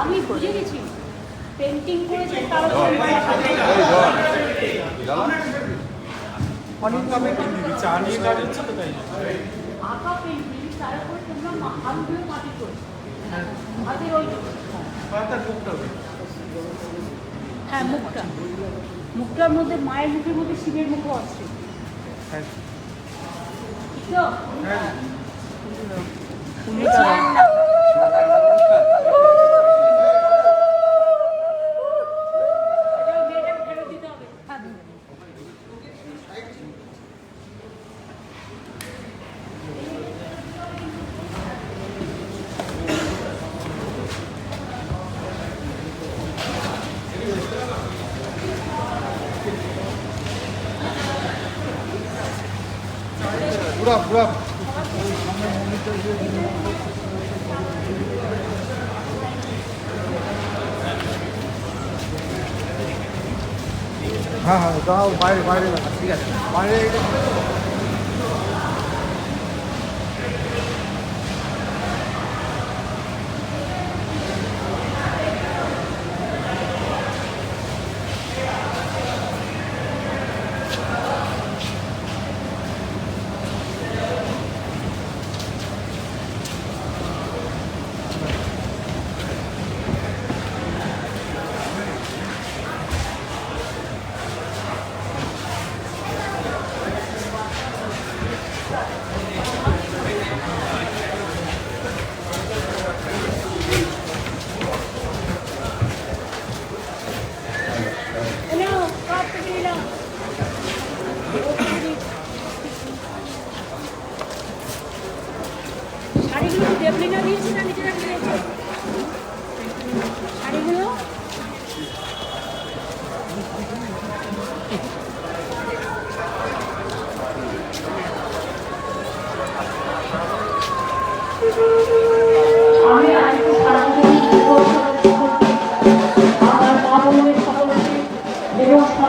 আমি বুঝে গেছি। পেন্টিং করেছে তার উপরে চা নিয়ে কাজ হচ্ছে তো তাই আঁকা পেন্টিং তার উপরে তোমরা মা- মাটি করেছ হাতের ওই হ্যাঁ মুখটা মুখটার মধ্যে মায়ের মুখের মধ্যে শিবের মুখও আছে। হ্যাঁ পুরা পুরা হ্যাঁ হ্যাঁ দাও বাইরে বাইরে রাখা ঠিক আছে বাইরে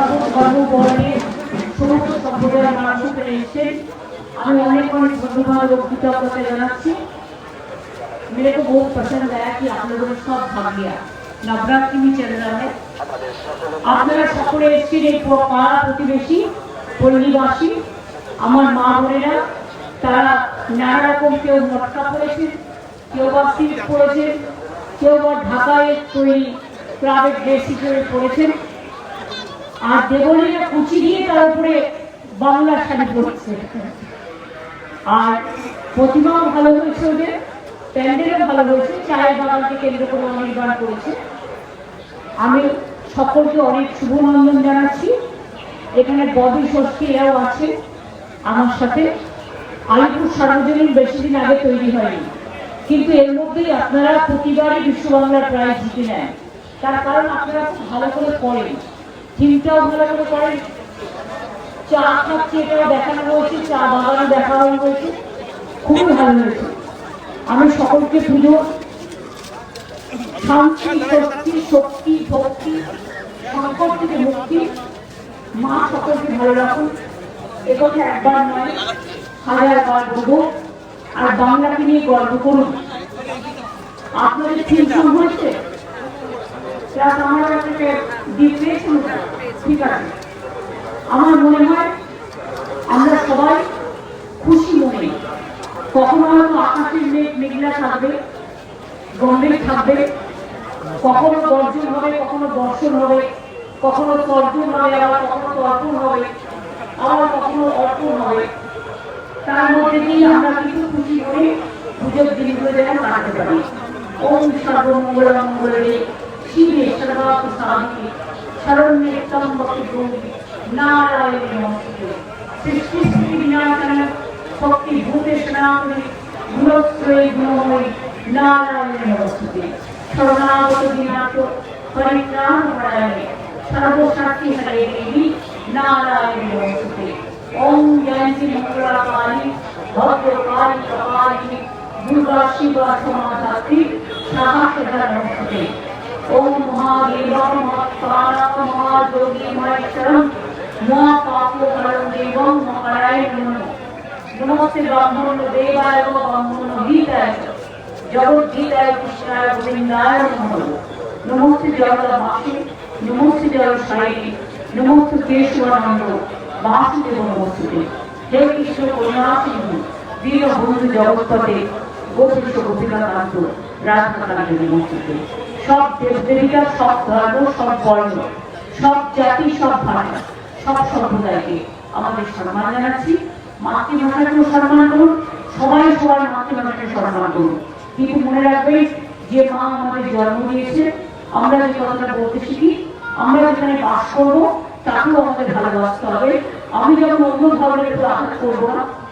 এবং সর্বধর্ম বর্ণের সমস্ত সম্প্রদায়ের মানুষকে এসেছেন আমি অনেক অনেক ধন্যবাদ ও কৃতজ্ঞতা জানাচ্ছি मेरे को बहुत पसंद आया कि आप लोगों ने सब भाग लिया नवरात्रि भी चल रहा है আপনারা সকলে এসেছেন এই পাড়া প্রতিবেশী পল্লীবাসী আমার মা বোনেরা তারা নানা রকম কেউ মটকা পড়েছেন কেউ বা সিট পড়েছেন কেউ বা ঢাকায় তৈরি প্রাইভেট ড্রেস হিসেবে পড়েছেন আর দেবলীরা কুচি দিয়ে তার উপরে বাংলা শাড়ি পড়ছে আর প্রতিমাও ভালো হয়েছে ওদের, প্যান্ডেলও ভালো হয়েছে, চায়ের বাগানকে কেন্দ্র করে গান করেছে। আমি সকলকে অনেক শুভনন্দন জানাচ্ছি। এখানে ববি ষষ্ঠী এরাও আছে আমার সাথে। আলিপুর সার্বজনীন বেশি দিন আগে তৈরি হয়নি। কিন্তু এর মধ্যেই আপনারা প্রতিবারই বিশ্ব বাংলার প্রাইজ জিতে নেন। তার কারণ আপনারা খুব ভালো করে করেন থিমটাও ভালো করে করেন। চা খাচ্ছে এটাও দেখানো হয়েছে, চা বাগানে দেখানো হয়েছে। খুবই ভালো হয়েছে। আমি সকলকে পুজো শান্তি, শক্তি শক্তি, ভক্তি, সংকট থেকে মুক্তি, মা সকলকে ভালো রাখুন। একথা একবার নয়, হাজার বার বলব, আর বাংলাকে নিয়ে গর্ব করুন। আপনাদের সং হয়েছে? প্লাস আমার কাছে দিয়ে ঠিক আছে? আমার মনে হয় আমরা সবাই খুশি মনে। কখনো হয়তো আকাশের মেঘ, মেঘলা থাকবে, গম্ভীর থাকবে, কখনো গর্জন হবে, কখনো দর্শন হবে, কখনো তর্জন হবে, আবার কখনো তর্পণ হবে, আবার কখনো অর্পণ হবে। তার মধ্যে দিয়ে আমরা কিন্তু খুশি করে পুজোর দিনগুলো যেন কাটাতে পারি। ওম সর্বমঙ্গল মঙ্গলে స్థానానికి శరణ్య భక్తి నారాయణ నమస్తే సృష్టి శ్రీ వినాయకన భక్తి భూతేశ్వరాన్ని గుణత్రయ గుణమయీ నారాయణ నమస్తే శరణాగత దినాథ పరిజ్ఞాన పడాలి సర్వసాక్షి హరే దేవి నారాయణ నమస్తే ఓం జయంతి మంగళాకాలి భద్రకాలి కపాలి దుర్గా శివ సమాధాతి సహస్ర నమస్తే शिवा समाधात्री साहस्रधर नमस्ते ओम महादेव महाकाला महायोगी महेश्वरम महापापोहरम देवम महाराय नमः नमस्ते ब्राह्मण देवाय व ब्राह्मण गीताय जगत गीताय कृष्णाय गोविंदाय नमः नमस्ते जगदमासी नमस्ते जगत साई नमस्ते केशवानंद वासुदेव नमस्ते हे कृष्ण करुणा सिंधु दीन बंधु जगत्पते গোপীশ গোপীকান্ত রাধাকান্ত নমস্তে সব দেবদেবিকা সব ধর্ম, সব বর্ণ, সব জাতি, সব ভাষা, সব সম্প্রদায়কে আমাদের সম্মান জানাচ্ছি। মাতৃভাষাকেও সম্মান করুন, সবাই সবার মাতৃভাষাকে সম্মান করুন। কিন্তু মনে রাখবেন, যে মা আমাদের জন্ম দিয়েছে, আমরা যে কথাটা বলতে শিখি, আমরা যেখানে বাস করব, তাকেও আমাদের ভালোবাসতে হবে। আমি যেমন অন্য উপর আঘাত করব না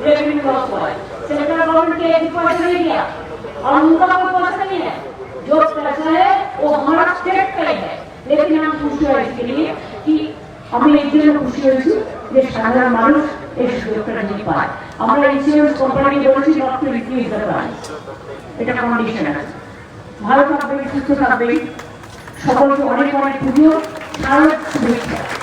रेवेन्यू लॉस हुआ है सेंट्रल गवर्नमेंट के एक भी पैसा नहीं दिया और उनका कोई पैसा नहीं है जो पैसा है वो हमारा स्टेट का ही है लेकिन हम खुशी है इसके लिए कि আমি এই জন্য খুশি হয়েছি যে সাধারণ মানুষ এই সুযোগটা নিতে পায় আমরা ইন্স্যুরেন্স কোম্পানি বলেছি not to refuse the price এটা কন্ডিশন আছে ভালো থাকবেন সুস্থ থাকবেন সকলকে অনেক অনেক পুজো শারদ শুভেচ্ছা